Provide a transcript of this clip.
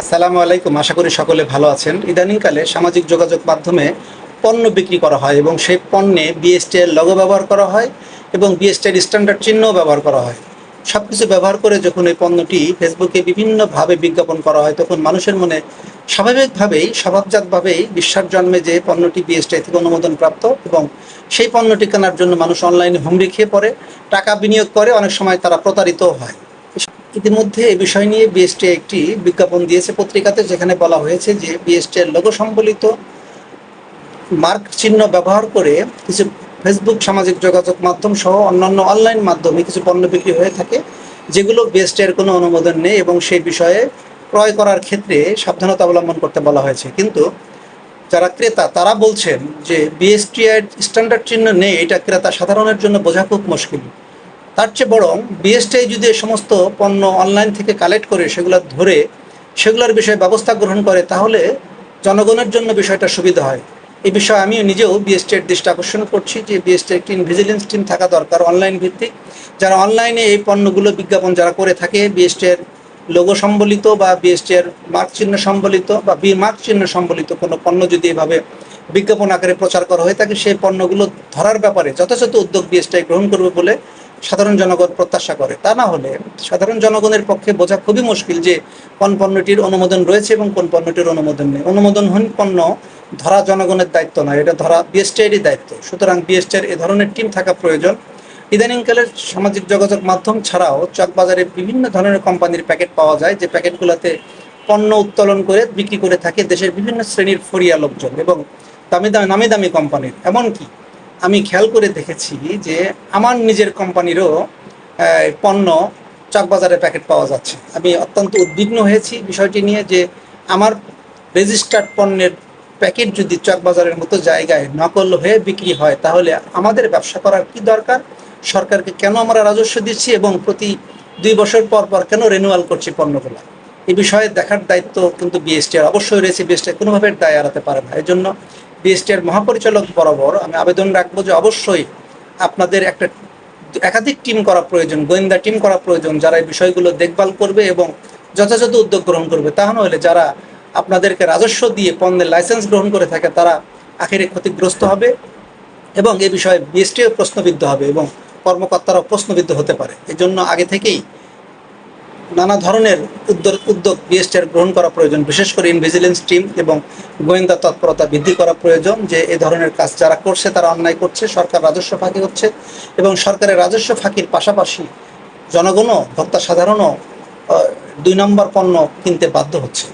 আসসালামু আলাইকুম। আশা করি সকলে ভালো আছেন। ইদানিংকালে সামাজিক যোগাযোগ মাধ্যমে পণ্য বিক্রি করা হয় এবং সেই পণ্যে বিএসটি এর লগো ব্যবহার করা হয় এবং বিএসটি এর স্ট্যান্ডার্ড চিহ্ন ব্যবহার করা হয়। সব কিছু ব্যবহার করে যখন এই পণ্যটি ফেসবুকে বিভিন্নভাবে বিজ্ঞাপন করা হয়, তখন মানুষের মনে স্বাভাবিকভাবেই, স্বভাবজাতভাবেই বিশ্বাস জন্মে যে পণ্যটি বিএসটি থেকে অনুমোদন প্রাপ্ত এবং সেই পণ্যটি কেনার জন্য মানুষ অনলাইনে হুমড়ি খেয়ে পড়ে, টাকা বিনিয়োগ করে, অনেক সময় তারা প্রতারিতও হয়। ইতিমধ্যে এ বিষয় নিয়ে বিএসটি একটি বিজ্ঞাপন দিয়েছে পত্রিকাতে, যেখানে বলা হয়েছে যে বিএসটি এর লোগো সম্বলিত মার্ক চিহ্ন ব্যবহার করে কিছু ফেসবুক সামাজিক যোগাযোগ মাধ্যম সহ অন্যান্য অনলাইন মাধ্যমে কিছু পণ্য বিক্রি হয়ে থাকে, যেগুলো বিএসটি এর কোনো অনুমোদন নেই এবং সেই বিষয়ে ক্রয় করার ক্ষেত্রে সাবধানতা অবলম্বন করতে বলা হয়েছে। কিন্তু যারা ক্রেতা, তারা বলছেন যে বিএসটি স্ট্যান্ডার্ড চিহ্ন নেই, এটা ক্রেতা সাধারণের জন্য বোঝা খুব মুশকিল। তার চেয়ে বরং বিএসটিআই যদি এই সমস্ত পণ্য অনলাইন থেকে কালেক্ট করে সেগুলো ধরে সেগুলোর বিষয়ে ব্যবস্থা গ্রহণ করে, তাহলে জনগণের জন্য বিষয়টা সুবিধা হয়। এই বিষয়ে আমিও নিজেও বিএসটির দৃষ্টি আকর্ষণ করছি যে বিএসটি একটি ভিজিলেন্স টিম থাকা দরকার অনলাইন ভিত্তিক। যারা অনলাইনে এই পণ্যগুলো বিজ্ঞাপন যারা করে থাকে বিএসটির লোগো সম্বলিত বা বিএসটির মার্ক চিহ্ন সম্বলিত বা বি মার্ক চিহ্ন সম্বলিত কোনো পণ্য যদি এভাবে বিজ্ঞাপন আকারে প্রচার করা হয়ে থাকে সেই পণ্যগুলো ধরার ব্যাপারে যথাযথ উদ্যোগ বিএসটিআই গ্রহণ করবে বলে সাধারণ জনগণ প্রত্যাশা করে। তা না হলে সাধারণ জনগণের পক্ষে বোঝা খুবই মুশকিল যে কোন পণ্যটির অনুমোদন রয়েছে এবং কোন পণ্যটির অনুমোদন নেই। অনুমোদনহীন পণ্য, ধরা জনগণের দায়িত্ব নয়, এটা ধরা বিএসটিআইয়েরই দায়িত্ব। সুতরাং বিএসটিআর এ ধরনের টিম থাকা প্রয়োজন। ইদানিংকালের সামাজিক যোগাযোগ মাধ্যম ছাড়াও চকবাজারে বিভিন্ন ধরনের কোম্পানির প্যাকেট পাওয়া যায়, যে প্যাকেটগুলোতে পণ্য উত্তোলন করে বিক্রি করে থাকে দেশের বিভিন্ন শ্রেণির ফরিয়া লোকজন এবং দামি দামি নামি দামি কোম্পানির এমনকি আমি খেয়াল করে দেখেছি যে আমার নিজের কোম্পানিরও পণ্য চকবাজারে প্যাকেট পাওয়া যাচ্ছে। আমি অত্যন্ত উদ্বিগ্ন হয়েছি বিষয়টি নিয়ে যে আমার রেজিস্টার্ড পণ্যের প্যাকেট যদি চকবাজারের মতো জায়গায় নকল হয়ে বিক্রি হয়, তাহলে আমাদের ব্যবসা করার কি দরকার? সরকারকে কেন আমরা রাজস্ব দিচ্ছি এবং প্রতি দুই বছর পর পর কেন রেনুয়াল করছি পণ্যগুলো? এই বিষয়ে দেখার দায়িত্ব কিন্তু বিএসটিআর অবশ্যই রয়েছে বিএসটি কোনোভাবে দায় এড়াতে পারে না। এই জন্য বিএসটিআর মহাপরিচালক বরাবর আমি আবেদন রাখব যে অবশ্যই আপনাদের একটা একাধিক টিম করা প্রয়োজন, গোয়েন্দা টিম করা প্রয়োজন, যারা এই বিষয়গুলো দেখভাল করবে এবং যথাযথ উদ্যোগ গ্রহণ করবে। তা হলে যারা আপনাদেরকে রাজস্ব দিয়ে পণ্যের লাইসেন্স গ্রহণ করে থাকে, তারা আখেরে ক্ষতিগ্রস্ত হবে এবং এ বিষয়ে বিএসটিও প্রশ্নবিদ্ধ হবে এবং কর্মকর্তারাও প্রশ্নবিদ্ধ হতে পারে। এজন্য আগে থেকেই নানা ধরনের উদ্যোগ উদ্যোগ বিএসটিআর গ্রহণ করা প্রয়োজন। বিশেষ করে ইনভিজিলেন্স টিম এবং গোয়েন্দা তৎপরতা বৃদ্ধি করা প্রয়োজন যে এ ধরনের কাজ যারা করছে তারা অন্যায় করছে, সরকার রাজস্ব ফাঁকি হচ্ছে এবং সরকারের রাজস্ব ফাঁকির পাশাপাশি জনগণও, ভোক্তা সাধারণও দুই নম্বর পণ্য কিনতে বাধ্য হচ্ছে।